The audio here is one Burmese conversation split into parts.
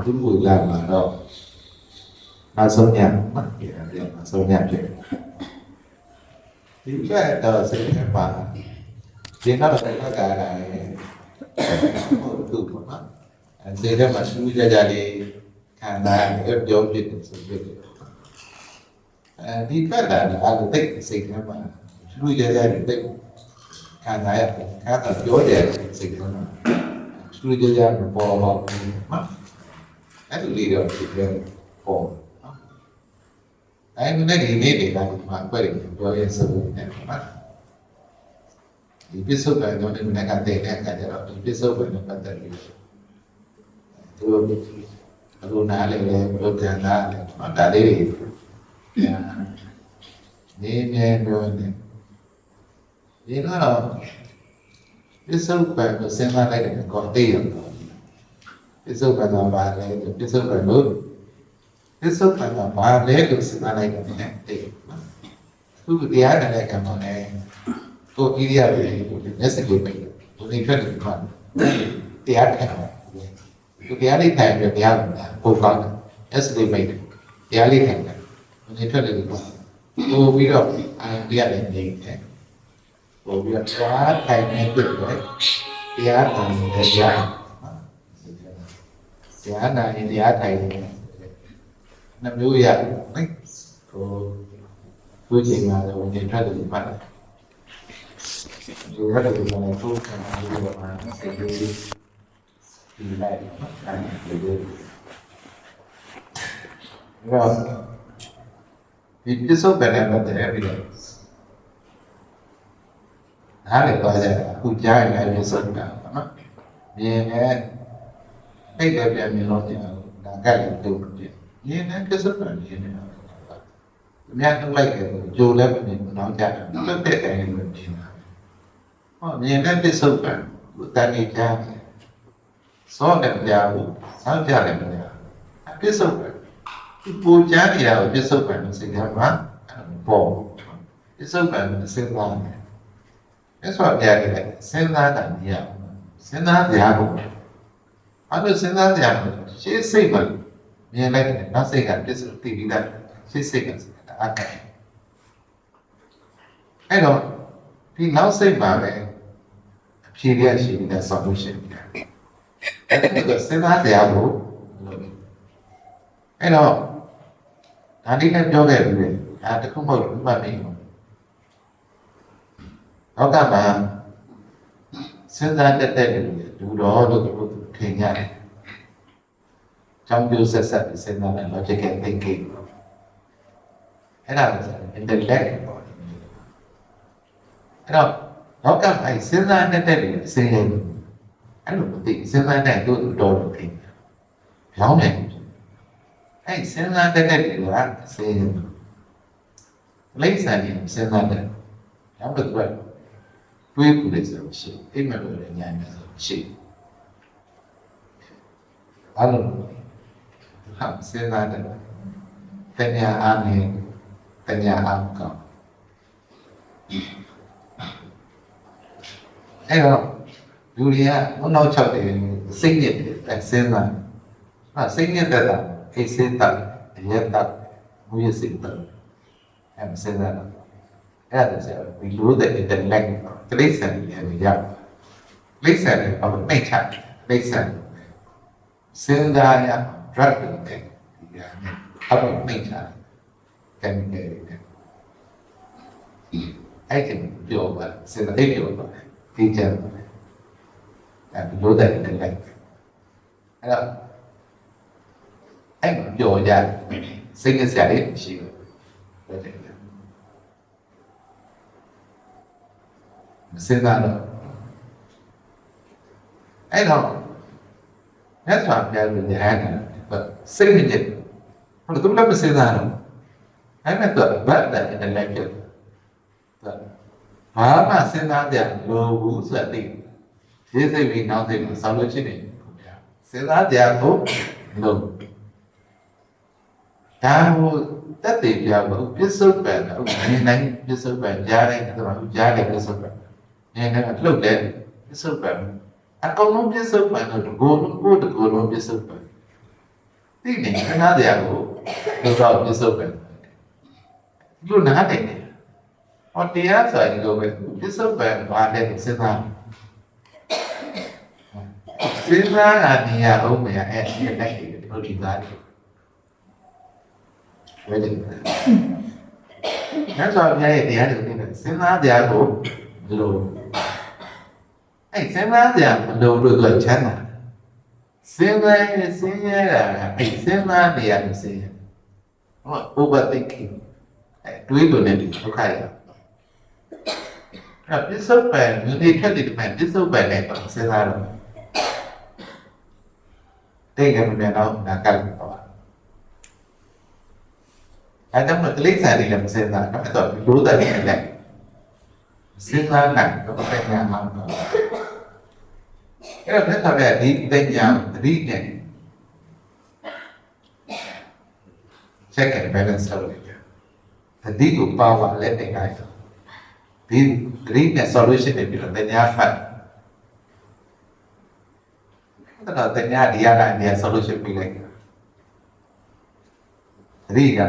ရပါဒီအခုကိုလာမှာတော့နောက်ဆုံးညမှာပြန်ပြန်နောက်ဆုံးညဖြစ်ဒီကတော့စိတ်ထဲပါဒီနောက်တော့ကကလည်းဟုတ်သူ့ပေါ့နော်အဲစိတ်ထဲမှာရှူးကြကြလေးခံစားရပြောဖြစ်တယ်ဆိုပြီးအဲဒီကတာလည်းအဲ့ဒါတိတ်စိတ်ထဲမှာ ရှူးကြကြလေးတိတ်ခံစားရတယ်ခံစားပြောတယ်စိတ်ထဲမှာရှူးကြကြပေါ်ပေါ်နော်အဲ့ဒီလေးတော့ဒီကပေါ်နော်အဲ့ဒီနေ့ဒီနေ့ဒီတိုင်းမှာပြည့်တယ်ပြောရဲဆိုနေတယ်နော်ဒီပစ္စုပန်တော့ဒီနေ့ကတည်းကကြတော့ဒီပစ္စုပန်နဲ့ပတ်သက်ပြီးသူအခုနားလည်းလည်းဘုရားနားလည်းနော်ဒါလေးတွေနေနေပြောနေဒီတော့ပစ္စုပန်ကိုစဉ်းစားလိုက်တဲ့ကောတေးရော ပစ္စုပန်ကဘာလဲပစ္စုပန်လို့ပစ္စုပန်ကဘာလဲလို့စဉ်းစားလိုက်တဲ့တေးသူတရားနဲ့ကံပေါ်နေကိုဣရိယာပုမျက်စိကိုပိတ်ဘုရင်ထွက်တယ်မှာတရားနဲ့သူတရားလေးထိုင်ပြီးတရားကိုကောင်းတယ်မျက်စိကိုပိတ်တရားလေးထိုင်တယ်ဘုရင်ထွက်တယ်မှာပို့ပြီးတော့အာတရားလေးနေတယ်ပို့ပြီးတော့သွားထိုင်နေပြတယ်တရားထိုင်တယ်တရား တရားနာရင်တရားထိုင်တယ်နှမျိုးရဟိုသူချိန်မှာလည်းဝင်ထွက်တယ်မှာဒီရက်တွေမှာသူ့ခံရတဲ့ဘာမှစိတ်ကြီးဒီလိုက်အဲ့ဒီရောဒီပစ္စုပန်နဲ့ပ အခုကြားရင်လည်းပစ္စုပန်ပါနော်မြင်နဲ့အိတ်တယ်ပြန်မြင်လို့ပြန်ဒါကလည်းတူတယ်မြင်နဲ့ပစ္စုပန်မြင်နေတာအများကြီးလိုက်တယ်ကြိုလည်းမမြင်ဘူးတော့ကြားတယ်လွတ်တဲ့တိုင်းလည်းမြင်တာဟောမြင်တဲ့ပစ္စုပန်ကိုတန်နေကြတယ်စောတယ်ကြားဘူးဆောက်ကြတယ်မကြားပစ္စုပန်ဒီပူကြနေတာကိုပစ္စုပန်လို့စိတ်ထဲမှာပေါ်ပစ္စုပန်ကိုစဉ်းစားတယ်အဲ့ဆိုပြရတယ်စဉ်းစားတာမရဘူးစဉ်းစားကြဘူး အဲ့လိုစဉ်းစားကြဘူးရှေ့စိတ်မှာမြင်လိုက်တယ်နောက်စိတ်ကပစ္စုတိပြီးသားရှေ့စိတ်ကအားကအဲ့တော့ဒီနောက်စိတ်မှာပဲအဖြေရရှိနေတဲ့ solution အဲ့ဒါကစဉ်းစားကြဘူးအဲ့တော့ဒါလေးနဲ့ပြောခဲ့ပြီလေဒါတခုမဟုတ်ဘူးမှတ်မိဘူးနောက်ကမှစဉ်းစားတတ်တဲ့လူတွေ လူတော်လို့သူတို့ထင်ရတယ်။ကြောင်းကျိုးဆက်ဆက်ပြီးစဉ်းစားတဲ့ logical thinking အဲ့ဒါကိုဆို intellect ပေါ့။အဲ့တော့နောက်ကမှစဉ်းစားတတ်တဲ့လူတွေစဉ်းရင်အဲ့လိုမသိစဉ်းစားတဲ့သူတို့တော်လို့ထင်တယ်။ဘောင်းတယ်အဲ့စဉ်းစားတတ်တဲ့လူကစဉ်းရင်လိမ့်စာရင်စဉ်းစားတယ်။နောက်တစ်ခုကတွေးခုလေးဆိုလို့ရှိရင်အိမ်မလို့လည်းညာနေဆို ရှိအဲ့လိုဟာစဉ်းစားတယ်တညာအားနေတညာအားကောင်းအဲ့တော့လူတွေကဘုံနောက်ချက်တယ်စိတ်နဲ့စဉ်းစားဟာစိတ်နဲ့တက်တာအိစိတ်တက်ရက်တက်မူရစိတ်တက်အဲ့မစဉ်းစားတော့အဲ့ဒါဆိုဒီလိုတဲ့ intellect ကလေးစံရရရ လိမ့်စံတယ်ဘာလို့နှိမ့်ချလိမ့်စံစဉ်းစားရ drug တဲ့ဒီကနေ့ဘာလို့နှိမ့်ချတယ်ကဲကဲအဲ့ဒီပြောပါစဉ်းစားပြောပါဒီကြတယ်အဲ့ဒီလိုတဲ့ intellect အဲ့တော့အဲ့မပြောကြစိတ်ကစရာလေးရှိတယ်မစဉ်းစားတော့ အဲ့တော့မြတ်စွာဘုရားရဲ့ဉာဏ်နဲ့စိတ်နဲ့ဟုတ်တယ်သူလည်းမစဉ်းစားတော့အဲ့မဲ့တော့ဘတ်တယ်နဲ့လည်းဖြစ်တယ်ဘာမှစဉ်းစားကြလို့ဘူးဆိုတဲ့ရေးစိတ်ပြီးနောက်စိတ်မှာဆောင်းလို့ချစ်နေခင်ဗျာစဉ်းစားကြဖို့လို့ဒါဟိုတက်တည်ပြဖို့ပြစ္ဆုတ်ပံတော့နေနိုင်ပြစ္ဆုတ်ပံကြားတယ်ကတော့ကြားတယ်ပြစ္ဆုတ်ပံနေနိုင်လှုပ်တယ်ပြစ္ဆုတ်ပံ အကောင်လုံးပြစ္ဆုတ်ပံတော့တကိုယ်လုံးကိုယ်တကိုယ်လုံးပြစ္ဆုတ်ပံဒီနေခဏတည်းကိုတော့ပြစ္ဆုတ်ပံဒီလိုနားတယ်ဟောတရားဆိုရင်ဒီလိုပဲပြစ္ဆုတ်ပံဘာလဲစဉ်းစားစဉ်းစားတာနေရအောင်မရအဲ့ဒီလိုက်တယ်ဘုရားဒီသားတယ်ဝဲတယ်ညဆိုပြရဲ့တရားတွေသိတယ်စဉ်းစားကြကိုဘလို့ အဲ့စဉ်းစားကြမလို့လို့သူချမ်းသာစဉ်းစားရင်စဉ်းရတာအဲ့စဉ်းစားနေရလို့စဉ်းရဟော overthinking အဲ့တွေးလို့လည်းဒုက္ခရအဲ့ပစ္စုပန်ဒီနေ့ခက်တယ်ဒီမှာပစ္စုပန်နဲ့စဉ်းစားတော့တိတ်ကမပြန်တော့နာကတ်တော့အဲဒါမှကလေးစားနေလည်းမစင်စားတော့တော့လို့တယ်လည်းလည်းစဉ်းစားနိုင်တော့ပဲညာမှာတော့ အဲ့တော့လက်ထားပြဒီတင်ညာသတိနဲ့ check and balance လုပ်လိုက်ကြသတိကိုပါဝါလက်တင်လိုက်ဒီသတိနဲ့ solution တွေပြီးတော့တင်ညာဖတ်အဲ့တော့တင်ညာဒီရတာနေ solution ပြီးလိုက်သတိက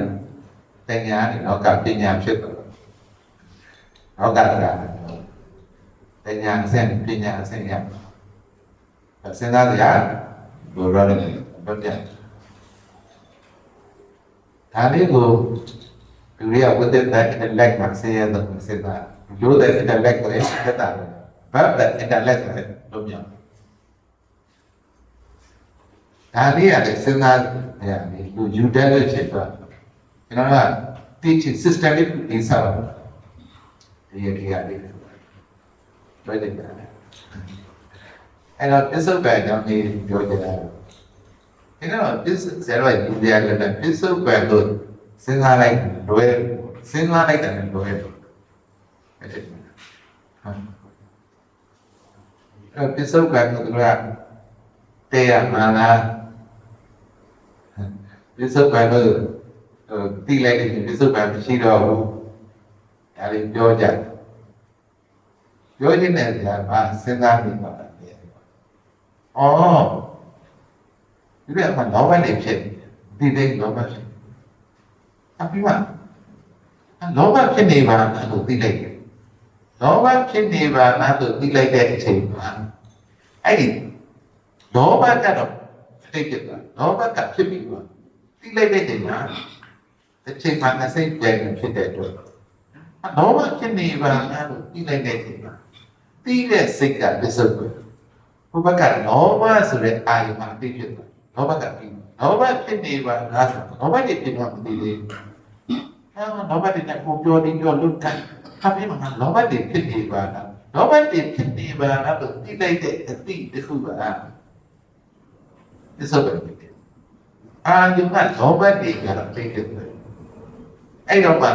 တင်ညာနေတော့ကပညာဖြစ်တော့တော့ကကတင်ညာအဆင့်ပညာအဆင့်ရ စဉ်းစားကြရဘောရနေတော့ပြန်ဒါလေးကိုလူတွေကဝတ်တဲ့လက်မှာဆင်းရဲတော့စဉ်းစားလို့တဲ့လက်ကိုလည်းသက်တာဘာတဲ့လက်ကိုလည်းလုံးမြောက်ဒါလေးကလည်းစဉ်းစားရတယ်လူယူတဲ့လို့ဖြစ်သွားကျွန်တော်က teaching systemic ဒီစားဒီရဒီရလေးတွေ့တယ် အဲ့တော့ပစ္စုပန်ကြောင့်ဒီပြောကြတာအဲ့တော့ပစ္စုဇေရောဒီပြရတဲ့ပစ္စုပန်လို့စဉ်းစားလိုက်လွယ်စဉ်းစားလိုက်တယ်လွယ်အဲ့ဒီအဲ့ပစ္စုပန်ကတို့ကတေးရမှာလားပစ္စုပန်လို့တိလိုက်တဲ့ပစ္စုပန်မရှိတော့ဘူးဒါလေးပြောကြတယ်ပြောခြင်းနဲ့ကြာမှာစဉ်းစားနေပါလား။ အော်ဒီကမှလောဘနဲ့ဖြစ်ဒီတဲ့လောဘဖြစ်အပြီးမှလောဘဖြစ်နေပါလားလို့သိလိုက်တယ်။လောဘဖြစ်နေပါလားလို့သိလိုက်တဲ့အချိန်မှာအဲ့ဒီလောဘကတော့သိဖြစ်တာလောဘကဖြစ်ပြီးတော့သိလိုက်တဲ့အချိန်မှာအချိန်မှအစိတ်ပြန်ဖြစ်တဲ့အတွက်လောဘဖြစ်နေပါလားလို့သိလိုက်တဲ့အချိန်မှာသိတဲ့စိတ်ကပစ္စုပန် ဘုဘကလောဘဆိုတဲ့အာယုမှာသိဖြစ်တယ်လောဘကပြီးလောဘဖြစ်နေပါလားဆိုလောဘတွေဖြစ်တော့မသိသေးဘူးအဲလောဘတွေနဲ့ကိုပြောနေပြောလွတ်ခိုင်းခါပြမှာလောဘတွေဖြစ်နေပါလားလောဘတွေဖြစ်နေပါလားလို့သိလိုက်တဲ့အတိတစ်ခုပါပစ္စုပန်ဖြစ်တယ်အာယုကလောဘတွေကတော့သိတယ်အဲ့တော့မှ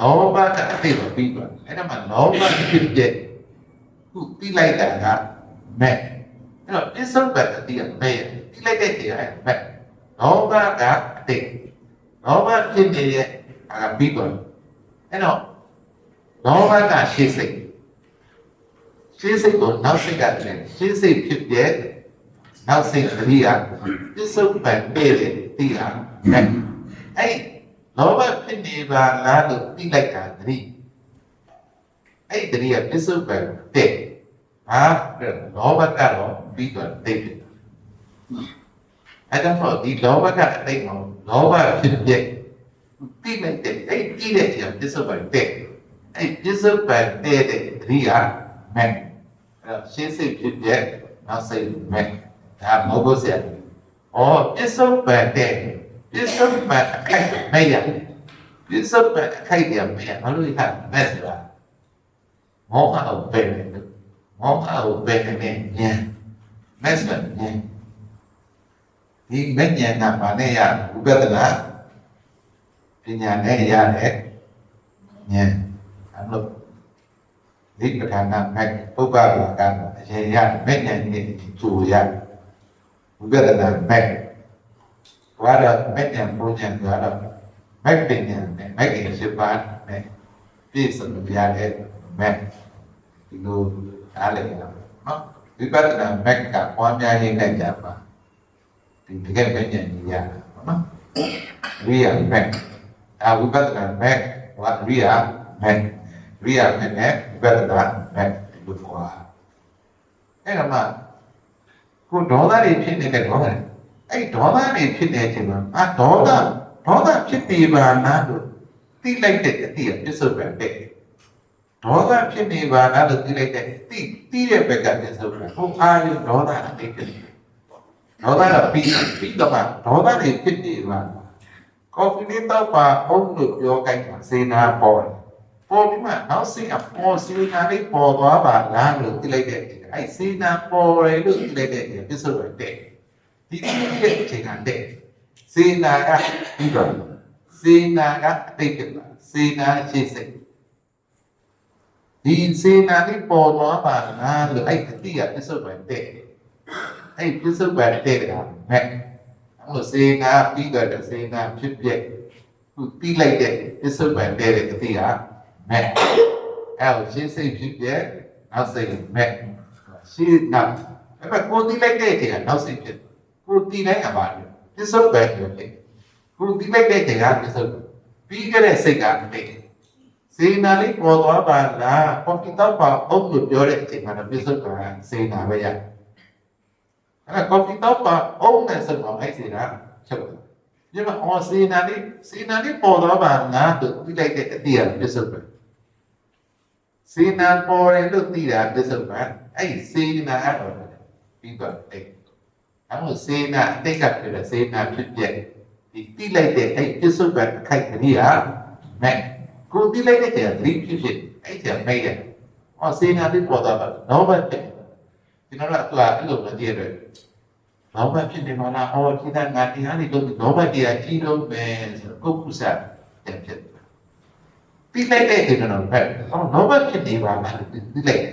လောဘကအသိမပြီးပါအဲ့တော့မှလောဘဖြစ်တဲ့ခုတိလိုက်တာကမဲ့ အဲ့တော့ပစ္စုပန်အတိကမဲ့တိလိုက်တဲ့တရားကမဲ့လောဘကအတိလောဘဖြစ်နေရဲ့အာပြီးတော့အဲ့တော့လောဘကရှေ့စိတ်ရှေ့စိတ်ကိုနောက်စိတ်ကတည်းရှေ့စိတ်ဖြစ်တဲ့နောက်စိတ်ကလေးကပစ္စုပန်တဲ့တိတာမဲ့အဲ့လောဘဖြစ်နေပါလားလို့သိလိုက်တာတည်းအဲ့ဒီကပစ္စုပန်တဲ့ဟာလောဘကတော့ပြီးတော့တိတ်တယ်အဲ့တော့ဒီလောဘကအတိတ်မှာလောဘဖြစ်တဲ့တိလိုက်တဲ့အဲ့ဒီတဲ့ကျပစ္စုပန်တဲ့အဲ့ပ စ္စုပန်တဲ့တဲ့ဒီကမဲ့အဲ့ရှင်းစိတ်ဖြစ်တဲ့နောက်စိတ်မဲ့ဒါမဟုတ်ဘူးဆရာ။အော်ပစ္စုပန်တဲ့ပစ္စုပန်အခိုက်မဲ့ရပစ္စုပန်အခိုက်ရ မဲ့ဘာလို့လဲမဲ့ဆိုတာမောဟကိုပယ်တယ်လို့မောဟကိုပယ်တယ်ဉာဏ်မက်စဉာဏ်ဒီမဉာဏ်ကဘာနဲ့ရဝိပဿနာပညာနဲ့ရတဲ့ဉာဏ်အလို့ဒီပဋ္ဌာနာမဲ့ပုပ္ပဝါကအရင်ရမဲ့ဉာဏ်နဲ့ကျူရဝိပဿနာမဲ့ဘာရမဲ့ဉာဏ်ပုံဉာဏ်ကတော့မဲ့ပညာနဲ့မဲ့ကိစ္စပါနဲ့ပြည့်စုံပြရတဲ့မဲ့ဒီလို အားလည်းနော်ဝိပဿနာမဲ့ကပွားများရင်းနဲ့ကြပါဒီတကယ်မဲ့ဉာဏ်ကြီးရနော်ရိယာမဲ့အဝိပဿနာမဲ့ဝါရိယာမဲ့ရိယာမဲ့နဲ့ဝိပဿနာမဲ့ဒီလိုခေါ်အဲ့ဒါမှကိုဒေါသတွေဖြစ်နေတဲ့ဒေါသတွေအဲ့ဒေါသတွေဖြစ်နေချိန်မှာအာဒေါသဒေါသဖြစ်နေပါလားလို့သိလိုက်တဲ့အတိအပစ္စုပန်တဲ့ ဒေါသဖြစ်နေပါလားလို့သိလိုက်တဲ့သိသိတဲ့ဘက်ကပစ္စုပန်ဟိုအာရုံဒေါသအတိတ်ဖြစ်နေဒေါသကပြီးပြီးတော့မှဒေါသတွေဖြစ်နေပါကော်ဖီလေးတော့ပါအုံးလို့ပြောကြိုက်တာစေနာပေါ်တယ်ပေါ်ပြီးမှနောက်စိတ်အပေါ်စေနာလေးပေါ်သွားပါလားလို့သိလိုက်တဲ့အချိန်အဲ့စေနာပေါ်ရလို့သိလိုက်တဲ့အချိန်ပစ္စုပန်တဲ့ဒီသိတဲ့အချိန်ကတဲ့စေနာကပြီးတော့စေနာကအတိတ်ကစေနာရှိစိတ် ဒီစေနာလေးပေါ်သွားပါလားလို့အဲ့အတိကပစ္စုပန်တဲ့အဲ့ပစ္စုပန်တဲ့ကမဲ့ဟိုစေနာပြီးတော့စေနာဖြစ်ပြက်ခုပြီးလိုက်တဲ့ပစ္စုပန်တဲ့တဲ့အတိကမဲ့အဲ့ကိုရှင်းစိတ်ဖြစ်ပြက်နောက်စိတ်မဲ့ရှင်းနောက်အဲ့မဲ့ကိုတီးလိုက်တဲ့အချိန်ကနောက်စိတ်ဖြစ်ကိုတီးလိုက်ရပါတယ်ပစ္စုပန်ဖြစ်တယ်ကိုတီးလိုက်တဲ့အချိန်ကပစ္စုပန်ပြီးကြတဲ့စိတ်ကအတိတ် စေနာလေးပေါ်သွားပါလားပေါ်ပြီးတော့ပါအုပ်လို့ပြောတဲ့အချိန်ကတော့ပစ္စုပန်စေနာပဲရအဲ့ကော်ဖီတော့ပါအုပ်နဲ့ဆက်ပါအဲ့စေနာချုပ်တယ်ဒီမှာအော်စေနာလေးစေနာလေးပေါ်သွားပါလားလို့ပြီးလိုက်တဲ့အတိအပစ္စုပန်စေနာပေါ်တယ်လို့သိတာပစ္စုပန်အဲ့စေနာအဲ့တော့ပြီးတော့အဲ့အဲ့လိုစေနာအတိတ်ကဖြစ်တဲ့စေနာဖြစ်ပြက်ဒီတိလိုက်တဲ့အဲ့ပစ္စုပန်အခိုက်တည်းဟာမဲ့ ကိုတိလိုက်တဲ့တဲ့သတိဖြစ်ဖြစ်အဲ့ကျမဲ့ရဟောစေနာလေးပေါ်သွားပါတော့ဘတ်တဲ့ကျွန်တော်ကအဲ့လိုမသိရတဲ့လောဘဖြစ်နေမှာလားဟောဒီကငါတရားတွေလို့လောဘတရားကြီးလို့ပဲဆိုတော့ကုက္ကုစတဲ့ဖြစ်တိလိုက်တဲ့တဲ့တော့ဘယ်ဟောလောဘဖြစ်နေပါလားတိလိုက်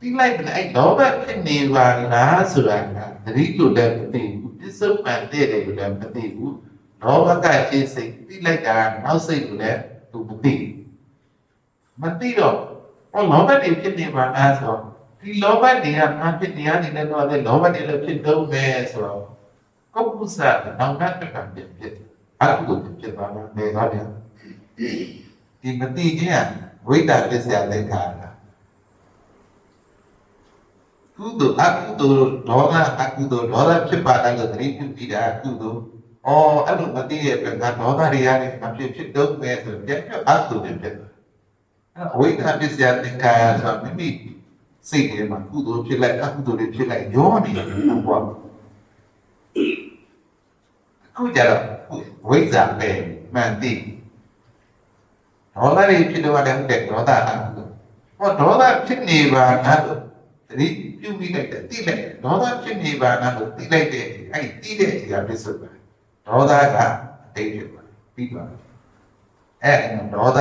တိလိုက်တယ်အဲ့လောဘဖြစ်နေပါလားဆိုတာကသတိလို့လည်းမသိဘူးပစ္စုပန်တဲ့တယ်လို့လည်းမသိဘူးလောဘကရှင်းစိတ်တိလိုက်တာနောက်စိတ်လို့လည်း သူမသိမသိတော့ဟောလောဘတွေဖြစ်နေပါလားဆိုတော့ဒီလောဘတွေကငါဖြစ်တရားနေလည်းတော့လေလောဘတွေလည်းဖြစ်တော့မယ်ဆိုတော့ကုက္ကုစနောင်တတကံဖြစ်ဖြစ်အခုဖြစ်သွားမှာနေသွားတယ်ဒီမတိခြင်းကဝိတ္တပစ္စယလက်ခါတာကုသိုလ်အကုသိုလ်ဒေါသအကုသိုလ်ဒေါသဖြစ်ပါလားလို့သတိပြုပြီးတာကုသိုလ် အော်အဲ့လိုမတိရဲ့ကဒေါသတွေရတယ်မဖြစ်ဖြစ်တော့မယ်ဆိုတော့ပြတ်ပြတ်အကုသိုလ်ဖြစ်တယ်အဲ့ဝိတ္တပစ္စယလက်ခါဆိုမိမိစိတ်ထဲမှာကုသိုလ်ဖြစ်လိုက်အကုသိုလ်တွေဖြစ်လိုက်ရောနေတယ်ဘုရားအခုကြတော့ဝိဇ္ဇာပဲမှန်သိဒေါသတွေဖြစ်တော့လည်းဟုတ်တယ်ဒေါသအကုသိုလ်ဟောဒေါသဖြစ်နေပါလားလို့တတိပြုပြီးလိုက်တယ်တိလိုက်ဒေါသဖြစ်နေပါလားလို့တိလိုက်တဲ့အဲ့တိတဲ့အရာပစ္စုပန် ဒေါသကအတိတ်ဖြစ်ပါပြီးပါအဲ့ဒေါသ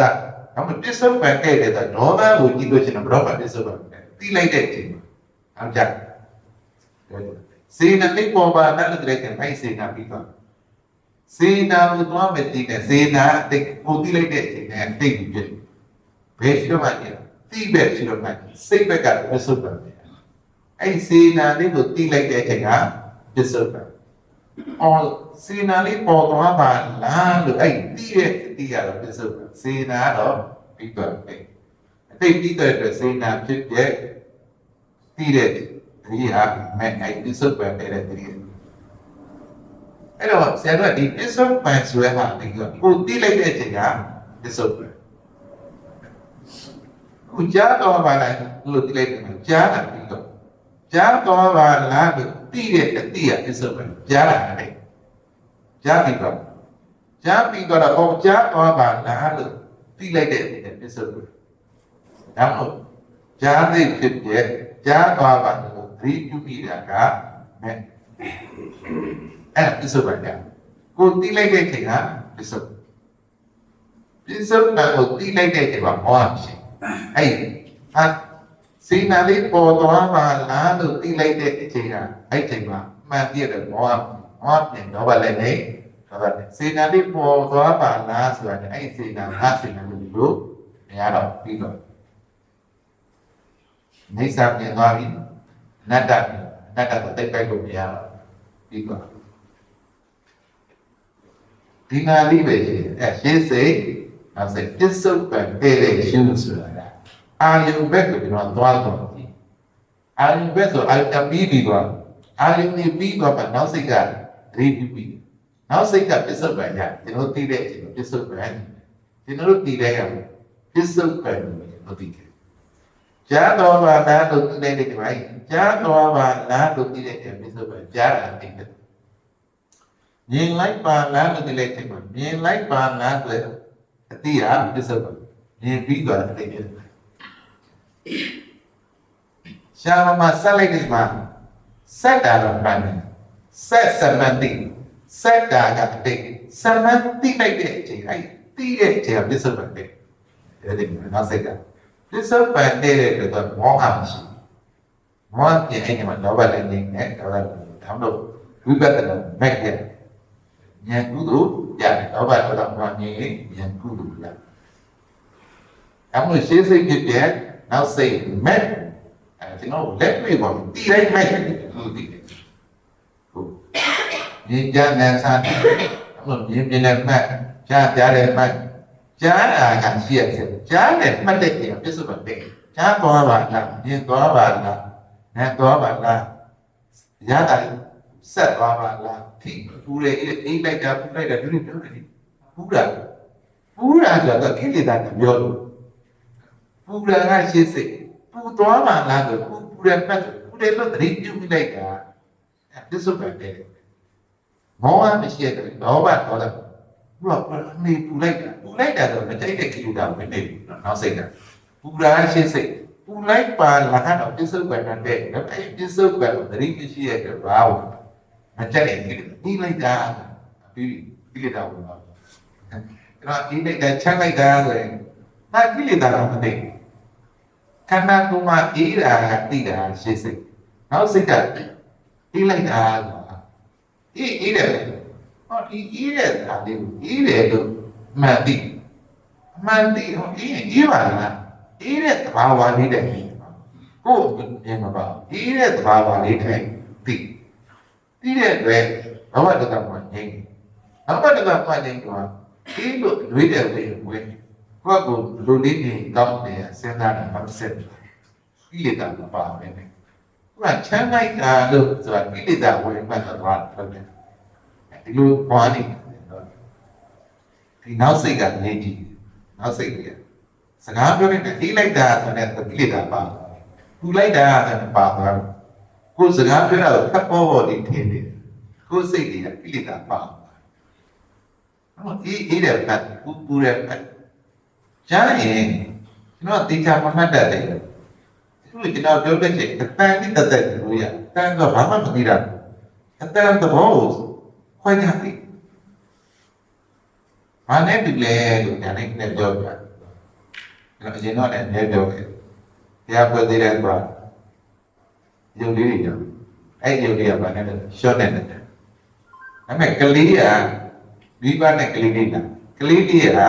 တော့ပစ္စုပန်ခဲ့တဲ့ဒေါသကိုကြည့်လို့ရှိရင်ဘယ်တော့မှပစ္စုပန်တိလိုက်တဲ့အချိန်မှာအောင်ကြစေနာလေးပေါ်ပါနဲ့လည်းတည်းကအဲ့စေနာပြီးတော့စေနာကိုသွားမယ်တိနဲ့စေနာအတိတ်ကိုတိလိုက်တဲ့အချိန်နဲ့အတိတ်ကိုဖြစ်ဘယ်ရှိတော့မှတိပဲရှိတော့မှစိတ်ဘက်ကပစ္စုပန်အဲ့စေနာလေးကိုတိလိုက်တဲ့အချိန်ကပစ္စုပန် အော်စေနာလေးပေါ်သွားပါလားလို့အဲ့တိရဲ့တိရတော့ပစ္စုပန်စေနာတော့ပြီးတော့သိပြီးတဲ့အတွက်စေနာဖြစ်ပြက်တည်တဲ့ဒီဟာမဲ့အဲ့ဒီစုပ်ပဲတဲ့ဒီအဲ့တော့ဆရာတို့ဒီပစ္စုပန်ဆိုရမှာဒီကကိုတည်လိုက်တဲ့အချိန်ကပစ္စုပန်ကိုကြားတော့ပါလားလို့တည်လိုက်တယ်ကြားတာပြီးတော့ ကြားတော့ပါလားလို့တည်တဲ့အတိအပစ္စုပန်ကြားတာလေကြားပြီးတော့ကြားပြီးတော့ဟောကြားတော့ပါလားလို့တည်လိုက်တဲ့အချိန်ပစ္စုပန်ဒါမှမဟုတ်ကြားသိဖြစ်တဲ့ကြားသွားပါလို့သတိပြုမိတာကမဲ့အဲ့ပစ္စုပန်ကကိုတိလိုက်တဲ့ချိန်ကပစ္စုပန်ပစ္စုပန်ကိုတိလိုက်တဲ့ချိန်မှာမောဟရှိအဲ့ဟာ စိတ်နာလေးပေါ်သွားပါလားလို့တိလိုက်တဲ့အချိန်ကအဲ့ချိန်မှာမှန်ပြည့်တယ်မောဟမောဟပြင်တော့ပါလေနေတော့ပါလေစိတ်နာလေးပေါ်သွားပါလားဆိုတာအဲ့စိတ်နာငါစိတ်နာလို့လို့မရတော့ပြီးတော့နေစာပြင်သွားပြီနတ္တနတ္တကိုတိတ်ပိုက်လို့မရတော့ပြီးသွားဒီနာလေးပဲရှိတယ်အဲရှင်းစိတ်နောက်စိတ်ပစ္စုပန်တဲ့တဲ့ရှင်းဆိုတာ အာယုဘက်ကိုကျွန်တော်သွားတော့ဒီအာယုဘက်ဆိုအာယုတပြီးပြီးသွားအာယုနေပြီးသွားမှနောက်စိတ်ကရိပ်ပြီးနောက်စိတ်ကပစ္စုပန်ရကျွန်တော်သိတဲ့အချိန်ပစ္စုပန်ကျွန်တော်တို့သိတဲ့ရပစ္စုပန်ကိုကျွန်တော်သိတယ်ကြားတော်ပါလားလို့သိတဲ့ဒီပိုင်းကြားတော်ပါလားလို့သိတဲ့ဒီပစ္စုပန်ကြားတာသိတယ်မြင်လိုက်ပါလားလို့သိတဲ့ဒီမှာမြင်လိုက်ပါလားဆိုအတိဟာပစ္စုပန်မြင်ပြီးတော့သိတယ် ရှာမမဆက်လိုက်ဒီမှာဆက်တာတော့မှန်တယ်ဆက်စမတိဆက်တာကအတိတ်စမတိလိုက်တဲ့အချိန်အဲ့သိတဲ့အချိန်ကပစ္စုပန်ပဲအဲဒီနောက်စိတ်ကပစ္စုပန်တဲ့အတွက်မောဟမရှိမောဟပြင်အဲ့ဒီမှာလောဘလည်းနေနဲ့ဒါကဒါမှမဟုတ်ဝိပဿနာမက်ရဲ့ဉာဏ်ကုသိုလ်ရတယ်လောဘဒေါသမောဟနေဉာဏ်ကုသိုလ်ရအမှုရှိစိတ်ဖြစ်တဲ့နောက်စိတ်မ က်အဲကျွန်တော်လက်တွေ့ပေါ်တီးလိုက်မက်လို့ဒီဟုတ်ဉာဏ်ဉာဏ်နဲ့စားတယ်အမှုမြင်မြင်နဲ့မက်ကြားကြားတဲ့မက်ကြားတာကရှိရတယ်ကြားတယ်မှတ်တဲ့ပြင်ပြစ္ဆုတ်ပဲကြားသွားပါလားမြင်သွားပါလားနားသွားပါလားရတာဆက်သွားပါလားထိပူတယ်အိတ်လိုက်တာပူလိုက်တာဒီလိုပြောတယ်ပူတာပူတာဆိုတော့ကိလေသာကပြောလို့ပူတာကရှင်းစိတ် ပူသွားပါလားဆိုပူပူတယ်မှတ်ပူတယ်လို့သတိပြုမိလိုက်တာပြစ္ဆုတ်ပဲမောဟမရှိတဲ့လောဘဒေါသသူကနေပူလိုက်တာပူလိုက်တာတော့မကြိုက်တဲ့ကိလေသာမနေဘူးနော်နောက်စိတ်ကပူရာရှင်းစိတ်ပူလိုက်ပါလာတော့ပစ္စုပန်တဲ့ဒါပေမဲ့ပစ္စုပန်သတိမရှိရတဲ့ဘာဝမကြိုက်တဲ့ကိလေသာဒီလိုက်တာပြီးကိလေသာဝင်ပါအဲ့တော့ဒီလိုက်တာချမ်းလိုက်တာဆိုရင်ဒါကိလေသာတော့မသိဘူး ခန္ဓာကိုယ်မှာအေးတာကသိတာရှင်းစိတ်နောက်စိတ်ကဒီလိုက်တာဆိုတာအေးအေးတယ်ဟောဒီအေးတဲ့ဓာတ်လေးကိုအေးတယ်လို့မှန်သိအမှန်သိဟောအေးရင်အေးပါလားအေးတဲ့သဘာဝလေးတဲ့ကိုယ်မြင်မှာပါအေးတဲ့သဘာဝလေးတဲ့သိသိတဲ့အတွက်ဘဝတကမှငြိမ်းဘဝတကမှငြိမ်းတော့အေးလို့လွေးတဲ့ဝေဝေ ကိုယ့်ကိုလူလေးနေတော့နေစဉ်းစားတယ်မဆက်ကိလေသာမပါပဲနဲ့ကိုယ်ကချမ်းလိုက်တာလို့ဆိုတာကိလေသာဝင်မှတ်တော့ဟုတ်တယ်ဒီလိုပွားနေတယ်ဒီနောက်စိတ်ကနေကြည့်နောက်စိတ်ကစကားပြောနေတဲ့ထိလိုက်တာဆိုတဲ့ကိလေသာပါပူလိုက်တာဆိုပါသွားကိုယ်စကားပြောတာကိုဖတ်ပေါ်ပေါ်လေးထင်တယ်ကိုယ်စိတ်တွေကကိလေသာပါဟောဒီအေးတယ်ဖတ်ပူပူတ ယ်ဖတ်ကြားရင်ကျွန်တော်တေချာမမှတ်တတ်တယ်သူကျွန်တော်ပြောတဲ့ချိန်အတန်တိတသက်လို့ရအတန်ကဘာမှမသိတာအတန်သဘောကိုခွဲခြားသိ။ဘာနဲ့တူလဲလို့ညာနဲ့နဲ့ပြောပြ။အဲ့တော့အရင်တော့လည်းလည်းပြောခဲ့။တရားပွဲသေးတဲ့ကွာ။ယုံလေးတွေကြောင့်အဲ့ယုံလေးကဘာနဲ့လဲရှော့နေတယ်။ဒါပေမဲ့ကလေးကမိဘနဲ့ကလေးလေးကကလေးလေးက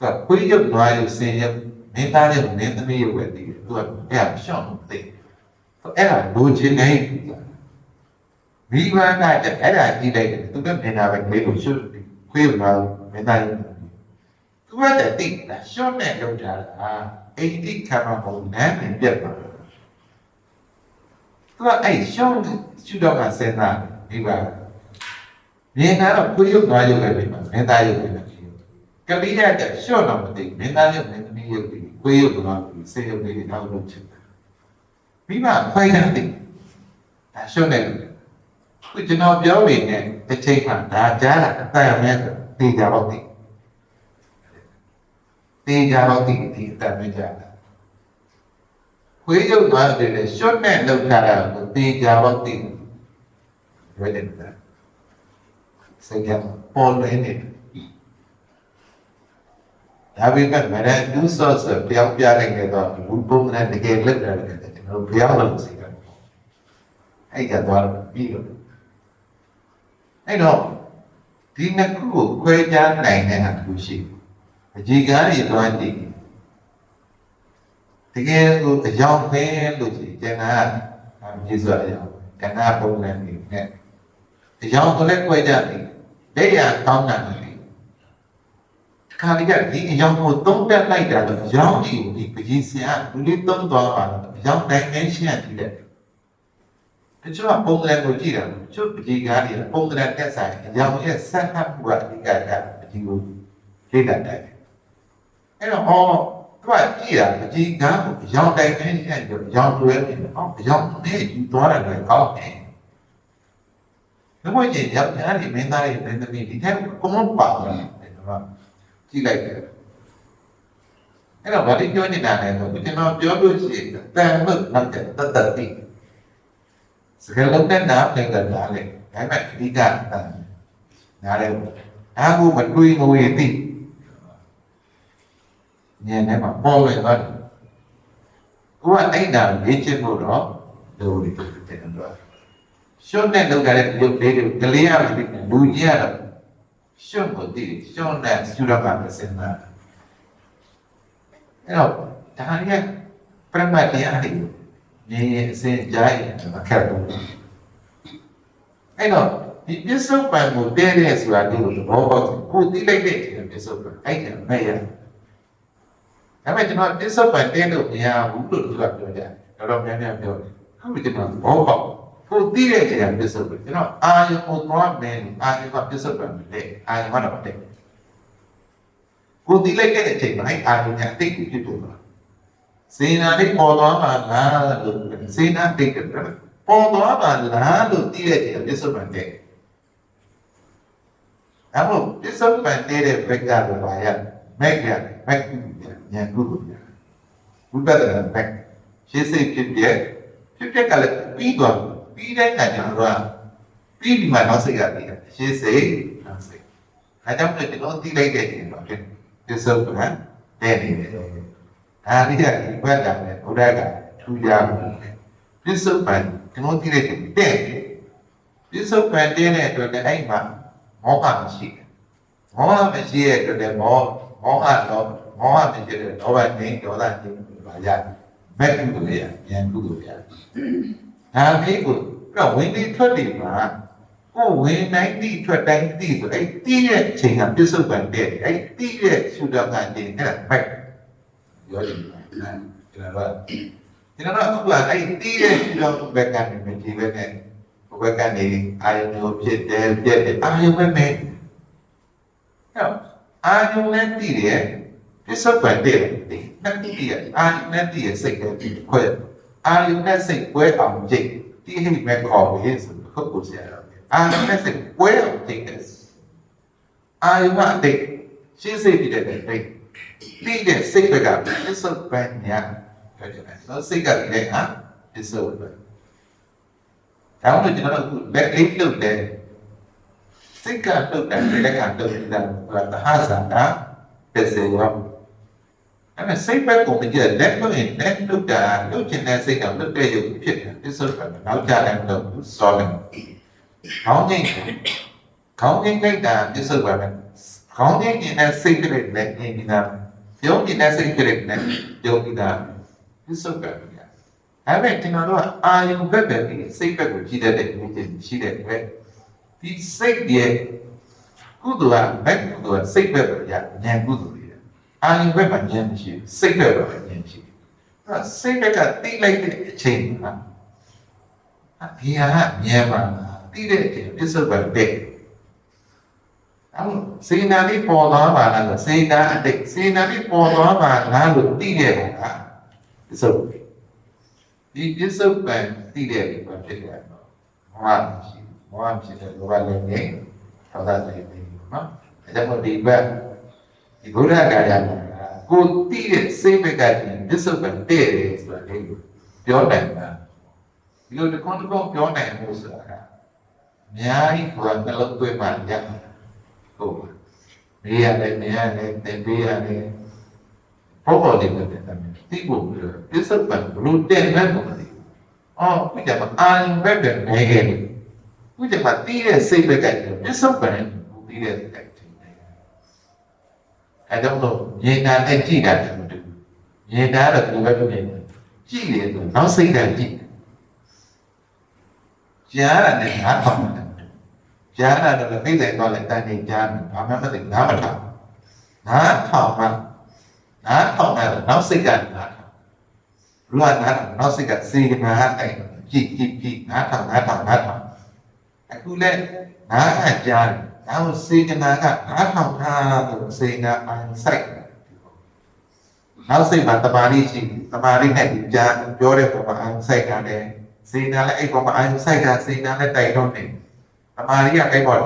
သူကခွေးရုပ်နွားရုပ်စင်ရုပ်မင်းသားရုပ်မင်းသမီးရုပ်ပဲတည်တယ်။သူကအဲ့ဒါရှော့မသိဘူး။အဲ့ဒါလိုချင်နေမိဘကတည်းကအဲ့ဒါကြည့်လိုက်တယ်သူကမြင်တာပဲကလေးကိုရှုပ်ခွေးမှာမင်းသားရုပ်သူကတည်းကတိလားရှော့နဲ့လောက်တာလားအိတ်တိခါမဟုတ်နန်းနဲ့ပြတ်ပါသူကအဲ့ရှော့ရှုတော့ကစဉ်းစားမိဘမြင်တာတော့ခွေးရုပ်နွားရုပ်ပဲပြီးမှာမင်းသားရုပ်ပဲ ပြီးကလေးရတဲ့ရှော့တော့မသိမင်းသားရုပ်မင်းသမီးရုပ်ပြီးခွေးရုပ်ကစေရုပ်လေးနောက်လုပ်ချင်တယ်မိဘဖိုင်တယ်တိဒါရှော့နေတယ်ခုကျွန်တော်ပြောနေတဲ့တစ်ချိန်မှဒါကြားတာအတန်မဲ့ဆိုသိကြတော့သိသိကြတော့သိဒီအတန်မဲ့ကြားတာခွေးရုပ်သွားတယ်လေရှွတ်နဲ့လောက်ထားတာကိုတေချာတော့သိတယ်ရွေးတယ်ကွာစိတ်ကပေါ်နေနေ ဒါပေမဲ့မရဒူဆော့ဆိုပြောင်းပြလိုက်တဲ့တော့ဘူးပုံနဲ့တကယ်လက်တယ်ကျွန်တော်ပြောင်းလို့စိတ်ကအဲ့ကသွားပြီးတော့အဲ့တော့ဒီနှစ်ခုကိုခွဲခြားနိုင်တဲ့ဟာတစ်ခုရှိတယ်အကြည်ကားတွေသွားကြည့်တကယ်ကိုအယောင်ပဲလို့ရှိရင်ကျွန်တော်ကကျေးဇူးအယောင်ကဏ္ဍပုံစံတွေနဲ့အယောင်ကိုလည်းခွဲခြားတယ်လက်ရကောင်းတာလေ ခါလေးကဒီအယောင်ကိုသုံးတက်လိုက်တာတော့အယောင်ကြီးကိုဒီပကြီးစရာလူလေးသုံးသွားပါတော့အယောင်တိုင်းတိုင်းရှင်းရတယ်တချို့ကပုံစံကိုကြည့်တာတချို့ပကြီးကားတွေပုံစံတက်ဆိုင်အယောင်ရဲ့ဆက်ဟပ်မှုကအဓိကကပကြီးကိုလေ့လာတယ်အဲ့တော့ဟောသူကကြည့်တာပကြီးကားကိုအယောင်တိုင်းတိုင်းရှင်းတယ်အယောင်တွဲနေတယ်ဟောအယောင်နဲ့ယူသွားတယ်လည်းကောင်းတယ်ဘယ်မှာကျရောက်ညာဒီမင်းသားရဲ့လည်းတမီးဒီထက်ကောင်းပါလားအဲ့တော့ ကြည့်လိုက်တယ်အဲ့တော့ဘာလို့ပြောနေတာလဲဆိုတော့ကျွန်တော်ပြောလို့ရှိရင်တန်လို့နောက်တဲ့တတတိစကလုံးနဲ့နားလည်ကြတာလေဒါပေမဲ့အဓိကတန်နားလဲအားကိုမတွေးမဝေသိဉာဏ်နဲ့မှာပေါ်လွင်သွားတယ်ကိုကအဲ့ဒါလေ့ကျင့်ဖို့တော့လိုတယ်တဲ့တော့ရှုံးနဲ့လောက်ကြတဲ့ရုပ်လေးတွေကလေးရပြီလူကြီးရတော့ ရှုံးကိုတည်ရှုံးနဲ့ဆူရပါမစင်နာအဲ့တော့ဒါရီကပရမတ်တရားတွေနေအစဉ်ကြားရင်အခက်တော့အဲ့တော့ဒီပစ္စုပန်ကိုတည်တဲ့ဆိုတာဒီလိုသဘောပေါက်ကိုသိလိုက်တဲ့ပစ္စုပန်အဲ့ဒါမဲ့ရဒါပေမဲ့ကျွန်တော်ပစ္စုပန်တည်လို့မရဘူးလို့သူကပြောကြတယ်တော်တော်များများပြောတယ်အခုကျွန်တော်သဘောပေါက် ကိုသိတဲ့တရားပစ္စုပန်ကျွန်တော်အာယုံကိုသွားမယ်အာယုံကပစ္စုပန်လေအာယုံကတော့တဲ့ကိုသိလိုက်တဲ့အချိန်မှာအဲ့အာယုံကအတိတ်ကိုဖြစ်ပေါ်လာစေနာလေးပေါ်သွားမှာလားလို့စေနာတိတ်တယ်ပေါ်သွားမှာလားလို့သိတဲ့တရားပစ္စုပန်တဲ့အဲ့တော့ပစ္စုပန်တဲ့ဘက်ကတော့ဘာရမက်ရမက်ညာကုကုညာဘုဒ္ဓတဲ့ဘက်ရှင်းစိတ်ဖြစ်ပြဖြစ်ပြကလည်းပြီးသွား ပြီးတဲ့အခါကျတော့ပြီးပြီးမှနောက်စိတ်ရတယ်ရှင်းစိတ်နောက်စိတ်အဲကြောင့်လည်းကျွန်တော်သိလိုက်တဲ့ခြင်းတော့ဖြစ်ပစ္စုပန်တဲ့နေတယ်ဒါလေးကဒီဘက်ကလည်းဘုရားကထူကြဘူးပစ္စုပန်ကျွန်တော်သိလိုက်တဲ့တဲ့ပစ္စုပန်တဲ့တဲ့အတွက်လည်းအဲ့မှာမောဟမရှိတယ်မောဟမရှိတဲ့အတွက်လည်းမောမောဟတော့မောဟမရှိတဲ့လောဘငြိမ်းဒေါသငြိမ်းပါရမက်ကုလို့ရဉာဏ်ကုလို့ရ ဒါလေးကိုတော့ဝင်ပြီးထွက်တယ်မှာကိုဝင်တိုင်းတိထွက်တိုင်းတိဆိုအဲ့တိရဲ့အချိန်ကပြစ္ဆုတ်ပံတဲ့အဲ့တိရဲ့ရှုတော့ကနေအဲ့ဒါမက်ရောရင်ကျွန်တော်ကကျွန်တော်ကအခုကအဲ့တိရဲ့ရှုတော့ဘက်ကနေမကြည့်ပဲနဲ့ဘက်ကနေအာယုံကိုဖြစ်တယ်ပြက်တယ်အာယုံပဲမဲ့အဲ့အာယုံနဲ့တိရဲ့ပြစ္ဆုတ်ပံတဲ့ဒီနှစ်တိရဲ့အာယုံနဲ့တိရဲ့စိတ်နဲ့ဒီခွဲ အာယုံနဲ့စိတ်ပွဲအောင်ကြည့်တိဟိမဲ့ခေါ်ပြီးဆိုခုတ်ကိုဆရာတော်အာယုံနဲ့စိတ်ပွဲအောင်ကြည့်တယ်အာယုံကအတိတ်ရှင်းစိတ်ပြတဲ့တိတ်တိတဲ့စိတ်ကပြစ္ဆုတ်ပံညာပြောကြတယ်နော်စိတ်ကလည်းဟာပြစ္ဆုတ်ပံဒါမှမဟုတ်ကျွန်တော်တို့လက်လေးလှုပ်တယ်စိတ်ကလှုပ်တယ်လက်ကလှုပ်တယ်ဘာသာဟာစာတာပစ္စေရော အဲ့ဒါစိတ်ဘက်ကိုမကြည့်လက်လို့ရင်လက်လုတ်တာလုတ်ချင်တဲ့စိတ်ကလုတ်တဲ့ရုပ်ဖြစ်တယ်ပစ္စုပန်နောက်ကြတယ်မလို့စောတယ်ခေါင်းချင်းခေါင်းချင်းလိုက်တာပစ္စုပန်ခေါင်းချင်းနေတဲ့စိတ်ကလေးနဲ့နေနေတာပြုံးနေတဲ့စိတ်ကလေးနဲ့ပြုံးနေတာပစ္စုပန်အဲ့မဲ့ကျွန်တော်တို့ကအာယုံဘက်ပဲစိတ်ဘက်ကိုကြည့်တတ်တဲ့ဉာဏ်ရှိတဲ့ပဲဒီစိတ်ရဲ့ကုသိုလ်ကဘက်ကုသိုလ်ကစိတ်ဘက်ပဲရဉာဏ်ကုသိုလ် အာယုဘက်မှာဉာဏ်မရှိဘူးစိတ်ဘက်မှာဉာဏ်ရှိတယ်အဲ့စိတ်ဘက်ကတိလိုက်တဲ့အချိန်မှာဒီဟာကဉာဏ်ပါတိတဲ့အချိန်ပစ္စုပန်တဲ့အဲ့စေနာလေးပေါ်သွားပါလားဆိုစေနာအတိတ်စေနာလေးပေါ်သွားပါလားလို့တိတဲ့ဟာကပစ္စုပန်ဒီပစ္စုပန်တိတဲ့ဘာဖြစ်လဲတော့မောဟမရှိမောဟဖြစ်တဲ့လောဘလည်းနေသောတာလည်းနေနော်အဲဒါမှဒီဘက် ဒီဘုရားကာယမှာကိုတိတဲ့စိတ်ဘက်ကဒီပစ္စုပန်တဲ့တယ်ဆိုတာလေပြောနိုင်တာဒီလိုတစ်ခွန်းတစ်ခွန်းပြောနိုင်မှုဆိုတာကအများကြီးကနှလုံးသွင်းမှရတယ်ဟုတ်ပါနေရတယ်နေရတယ်တင်ပေးရတယ်ဘောပေါ်တယ်တဲ့တမ်းတိဖို့ပြီးတော့ပြစ္ဆုတ်ပံဘလို့တင်မဲ့ပုံစံအော်ဒီကမှာအာရုံပဲပဲနေခဲ့တယ်ဒီကမှာတီးတဲ့စိတ်ပဲကြိုက်တယ်ပြစ္ဆုတ်ပံတီးတဲ့စိတ်ကြိုက်တယ် အဲတော့လို့ဉာဏ်နဲ့ကြည့်တာတည်းမတူဉာဏ်နဲ့တော့ဒီဘက်ကနေကြည့်လေဆိုနောက်စိတ်ကကြည့်ကြားရတယ်ငါထောင်တယ်ကြားရတယ်လည်းသိတယ်တော့လည်းတန်နေကြားတယ်ဘာမှမသိငါမထောင်ငါထောင်မှငါထောင်တယ်နောက်စိတ်ကငါထောင်လူကငါထောင်နောက်စိတ်ကစေကနာအဲ့ကြည့်ကြည့်ကြည့်ငါထောင်ငါထောင်ငါထောင်အခုလဲငါကကြားတယ် ဒါကိုစေကနာကငါထောင်တာလို့စေကနာအန်ဆိုင်နောက်စိတ်မှာတမာရီရှိတမာရီနဲ့ဒီကြားပြောတဲ့ပုံမှာအန်ဆိုင်ကလည်းစေနာလည်းအဲ့ပုံမှာအန်ဆိုင်ကစေနာလည်းတိုက်တော့နေတမာရီကအဲ့ပေါ်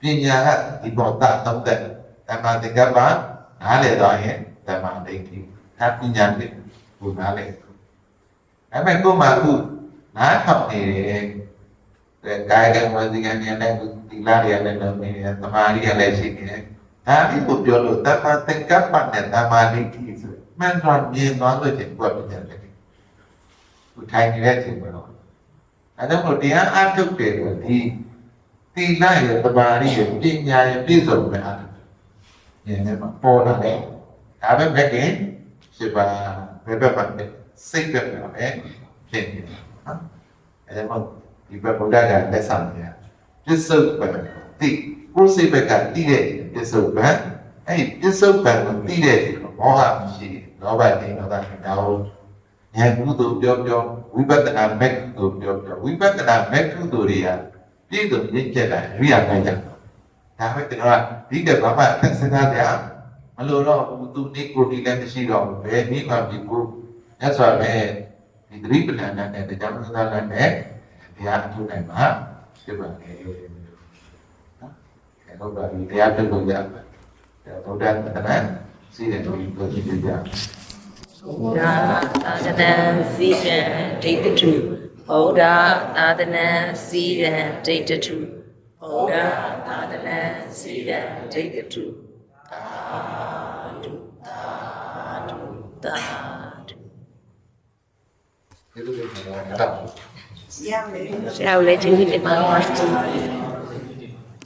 ပညာကဒီပေါ်တာတော့တဲ့ဓမ္မတိကပ္ပနားလေတော့ရင်ဓမ္မဒိဋ္ဌိဒါပညာနဲ့ဘုရားလေအဲ့မဲ့ကိုမှအခုနားထောင်နေတယ်တဲ့ ကာယကံဝစီကံနဲ့လည်းဒီလာရလည်းလုပ်နေတယ်တမာရီကလည်းရှိနေတယ်ဒါဒီကိုပြောလို့ဓမ္မသင်္ကပ္ပနဲ့ဓမ္မဒိဋ္ဌိဆိုမှန်တော့မြင်သွားလို့ချင်းကိုယ်ပြန်တယ်ခုထိုင်နေတဲ့အချိန်မှာတော့အဲဒါမို့တရားအထုတ်တယ်ဆိုဒီသီလရဲ့တမာရီရဲ့ပညာရဲ့ပြည့်စုံတဲ့အားဉာဏ်နဲ့ပေါ်လာတယ်ဒါပဲမဲ့ခင်ရှိပါဘယ်ဘက်မှာလဲစိတ်ဘက်မှာပဲဖြစ်နေတယ်နော်အဲဒါမို့ ဒီဘက်ဗုဒ္ဓကလက်ဆောင်နေတာပြစ္ဆုတ်ဘက်တိကိုယ်စိတ်ဘက်ကတိတဲ့ပြစ္ဆုတ်ဘက်အဲ့ဒီပြစ္ဆုတ်ဘက်ကိုတိတဲ့မောဟမရှိလောဘတိနောကဒါကိုဉာဏ်ကုသိုလ်ပြောပြောဝိပဿနာမဲ့ကုသိုလ်ပြောပြောဝိပဿနာမဲ့ကုသိုလ်တွေကပြည့်စုံရင့်ကျက်တာအရိယာခိုင်းကြဒါပဲကျွန်တော်ကဒီကဘာမှသက်စကားကြမလို့တော့သူနေကိုဒီလည်းမရှိတော့ဘူးဘယ်နည်းမှဒီကိုညဆိုပဲဒီသတိပဋ္ဌာန်နဲ့တရားမစကားနဲ့ တရားအထုနိုင်မှာဖြစ်ပါလေနော်အဲတော့ဒီတရားပြုလို့ရပါတယ်ဗုဒ္ဓတဏ္ဍစီတဲ့ ဒီလိုကြည့်